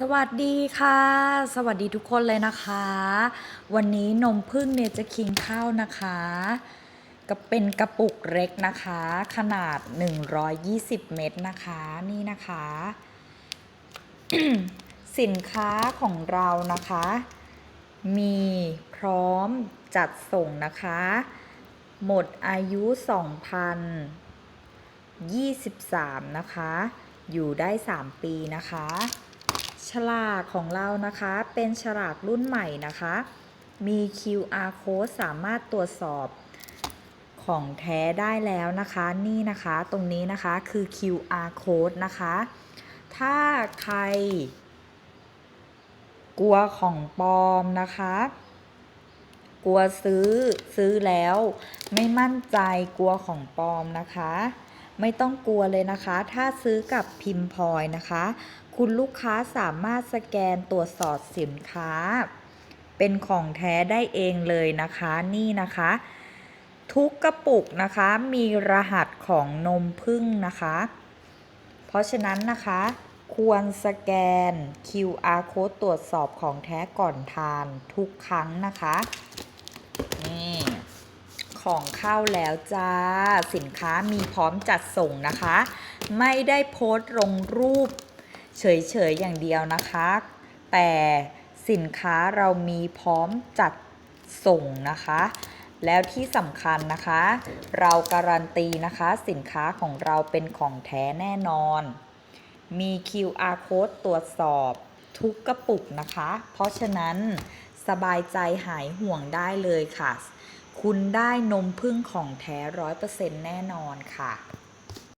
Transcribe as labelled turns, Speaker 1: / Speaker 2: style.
Speaker 1: สวัสดีค่ะ สวัสดีทุกคนเลยนะคะ วันนี้นมพึ่งเนี่ยจะคิงข้าวนะคะก็เป็นกระปุกเล็กนะคะ ขนาด 120 เม็ดนะคะนี่นะคะ สินค้าของเรานะคะ มีพร้อมจัดส่งนะคะ หมดอายุ 2023 นะคะ อยู่ได้ 3 ปีนะคะ ฉลากของเรานะคะเป็นฉลากรุ่นใหม่นะคะ มี QR code สามารถตรวจสอบของแท้ได้แล้วนะคะ นี่นะคะตรงนี้นะคะคือ QR code นะคะ ถ้าใคร กลัวของปลอมนะคะ กลัวซื้อซื้อแล้ว ไม่มั่นใจกลัวของปลอมนะคะ ไม่ต้องกลัวเลยนะคะ ถ้าซื้อกับพิมพ์พลอยนะคะ คุณลูกค้าสามารถสแกนตรวจสอบสินค้า เป็นของแท้ได้เองเลยนะคะนี่นะคะ ทุกกระปุกนะคะมีรหัสของนมพึ่งนะคะ เพราะฉะนั้นนะคะ ควรสแกน QR code ตรวจสอบของแท้ก่อนทานทุกครั้งนะคะนี่ของเข้าแล้วจ้า สินค้ามีพร้อมจัดส่งนะคะ ไม่ได้โพสต์ลงรูป เฉยๆอย่างเดียวนะคะ แต่สินค้าเรามีพร้อมจัดส่งนะคะ แล้วที่สำคัญนะคะ เราการันตีนะคะ สินค้าของเราเป็นของแท้แน่นอน มี QR code ตรวจสอบทุกกระปุกนะคะ เพราะฉะนั้นสบายใจหายห่วงได้เลยค่ะ คุณได้นมพึ่งของแท้ร้อยเปอร์เซ็นต์แน่นอนค่ะ